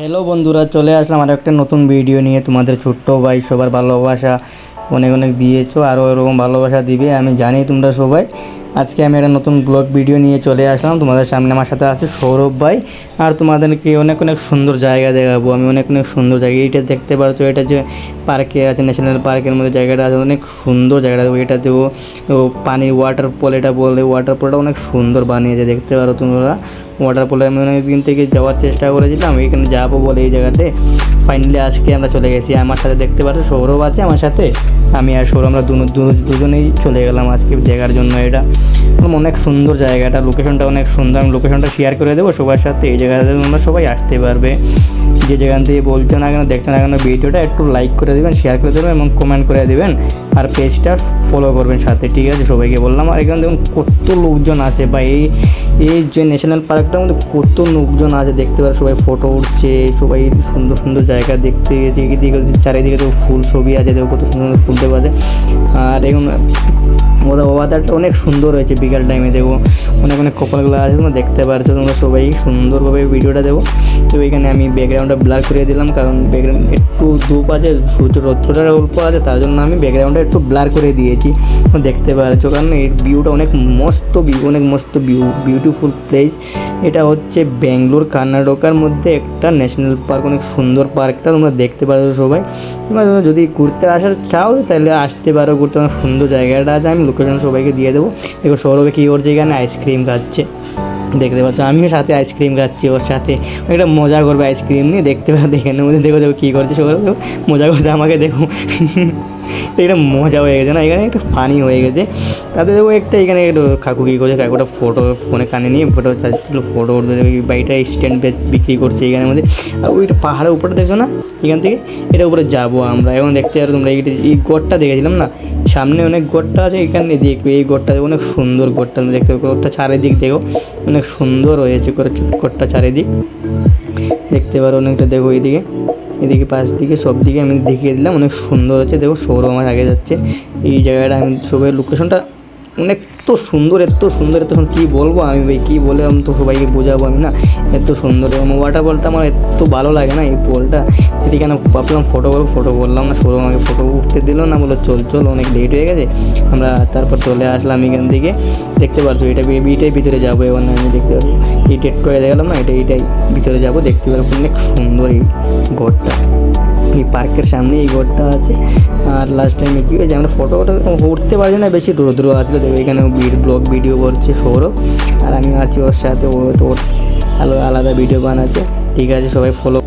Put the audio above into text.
Hello বন্ধুরা, চলে আসলাম আর একটা নতুন ভিডিও নিয়ে। তোমাদের ছোট্ট ভাই সবার ভালোবাসা, অনেক অনেক দিয়েছ আরও এরকম ভালোবাসা দিবে, আমি জানি তোমরা সবাই। আজকে আমি একটা নতুন ব্লগ ভিডিও নিয়ে চলে আসলাম। তোমাদের সামনে আমার সাথে আছে সৌরভ ভাই। আর তোমাদেরকে অনেক অনেক সুন্দর জায়গা দেখাবো। আমি অনেক অনেক সুন্দর জায়গা। এইটা দেখতে পারছ, এটা যে পার্কে আছে ন্যাশনাল পার্কের মধ্যে জায়গাটা আছে, অনেক সুন্দর জায়গাটা এটাতেও ও পানি ওয়াটারফল এটা বলে ওয়াটারফলটা অনেক সুন্দর বানিয়েছে, দেখতে পারো তোমরা। ওয়াটারফলে আমি অনেক দিন থেকে যাওয়ার চেষ্টা করেছিলাম, এখানে যাব বলে এই জায়গাতে। ফাইনালি আজকে আমরা চলে গেছি। আমার সাথে দেখতে পাচ্ছ সৌরভ আছে আমার সাথে। আমি আর সৌরভ, আমরা দুজনেই চলে গেলাম আজকে জায়গার জন্য। এটা অনেক সুন্দর জায়গাটা লোকেশনটা অনেক সুন্দর, আমি লোকেশনটা শেয়ার করে দেবো সবার সাথে, এই জায়গাতে তোমরা সবাই আসতে পারবে। যে যেখান থেকে বলছো না কেন, দেখছ না কেন ভিডিওটা একটু লাইক করে দেবেন শেয়ার করে দেবেন এবং কমেন্ট করে দেবেন। আর পেজটা ফলো করবেন সাথে, ঠিক আছে? সবাইকে বললাম। আর এখানে দেখুন কত লোকজন আছে বা এই এই যে ন্যাশনাল পার্কটার মধ্যে কত লোকজন আছে, দেখতে পারে সবাই ফটো উঠছে, সবাই সুন্দর সুন্দর জায়গা দেখতে গেছে। এদিকে চারিদিকে তো ফুল ছবি আছে, দেখো কত সুন্দর সুন্দর ফুল দেওয়া আছে। আর এখন ওদের অনেক সুন্দর হয়েছে বিকাল টাইমে দেখো। অনেক অনেক কপালগুলো আছে, তোমরা দেখতে পারছ। তোমরা সবাই সুন্দরভাবে ভিডিওটা দেবো তো এখানে আমি ব্যাকগ্রাউন্ডটা ব্লার করে দিলাম, কারণ ব্যাকগ্রাউন্ড একটু ধূপ আছে, সূর্য রৌদ্রটা অল্প আছে, তার জন্য আমি ব্যাকগ্রাউন্ডটা একটু ব্লার করে দিয়েছি। দেখতে পারছ কারণ এর ভিউটা অনেক মস্ত ভিউ অনেক মস্ত ভিউ বিউটিফুল প্লেস এটা হচ্ছে ব্যাঙ্গালোর, কর্ণাটকার মধ্যে একটা ন্যাশনাল পার্ক অনেক সুন্দর পার্কটা তোমরা দেখতে পারো সবাই। তোমরা যদি ঘুরতে আসার চাও, তাহলে আসতে পারো, ঘুরতে। অনেক সুন্দর জায়গাটা আছে, আমি লোকেশন সবাইকে দিয়ে দেবো। দেখো, সৌরভে কী করছে এখানে? আইসক্রিম খাচ্ছে। দেখতে পাচ্ছ, আমিও সাথে আইসক্রিম খাচ্ছি ওর সাথে। একটা মজা করবে আইসক্রিম নিয়ে, দেখতে পাবে এখানে মধ্যে। দেখো দেখো কী করছে সৌরভ মজা করছে আমাকে, দেখো। এটা মজা হয়ে গেছে না? এখানে একটা ফানি হয়ে গেছে। তাতে দেখো একটা এখানে একটু কাকু কী করছে? কাকুটা ফটো ফোনে কানে নিয়ে ফটো চাচ্ছিল ফটো উঠবে বাড়িটা স্ট্যান্ড বিক্রি করছে এখানের মধ্যে আর ওইটা পাহাড়ের উপরে দেখছ না? এখান থেকে এটা উপরে যাব আমরা। এখন দেখতে পারো তোমরা এই গড়টা দেখেছিলাম না? সামনে অনেক গড়টা আছে, এখানে দেখবে এই গড়টা অনেক সুন্দর গড়টা দেখতে পাবে। গড়টা চারিদিক দেখো, অনেক সুন্দর হয়েছে গড়টা চারিদিক। দেখতে পারো অনেকটা দেখো এইদিকে। এদিকে পাশ দিকে সব দিকে আমি দেখিয়ে দিলাম, অনেক সুন্দর হচ্ছে। দেখো সৌরভ আমার আগে যাচ্ছে। এই জায়গাটা আমি সবের লোকেশনটা অনেক এত সুন্দর এত সুন্দর, এত কী বলব আমি ভাই, কী বলে আমি তো সবাইকে বোঝাবো আমি না? এত সুন্দর এবং ওয়াটার বলটা আমার এত ভালো লাগে না এই বলটা। সেদিকে কেন ভাবলাম ফটো করব ফটো করলাম না সৌরভ আমাকে ফটো উঠতে দিল না বলো চল চল, অনেক লেট হয়ে গেছে। আমরা তারপর চলে আসলাম এখান থেকে। দেখতে পারছ, এটা এইটাই ভিতরে যাব এবার আমি দেখতে পারব এই ডেট করে দেখালাম না, এটা এইটাই ভিতরে যাব, দেখতে পারব অনেক সুন্দর এই ঘরটা। পার্কের সামনে এই ঘরটা আছে। আর লাস্ট টাইমে কী হয়েছে, আমরা ফটো ফটো উঠতে পারছি না, বেশি রোদ্র আসলে দেখো এখানে ব্লগ ভিডিও করছে সৌরভ। আর আমি আছি ওর সাথে, ও তো ওর আলাদা ভিডিও বানাচ্ছে। ঠিক আছে, সবাই ফলো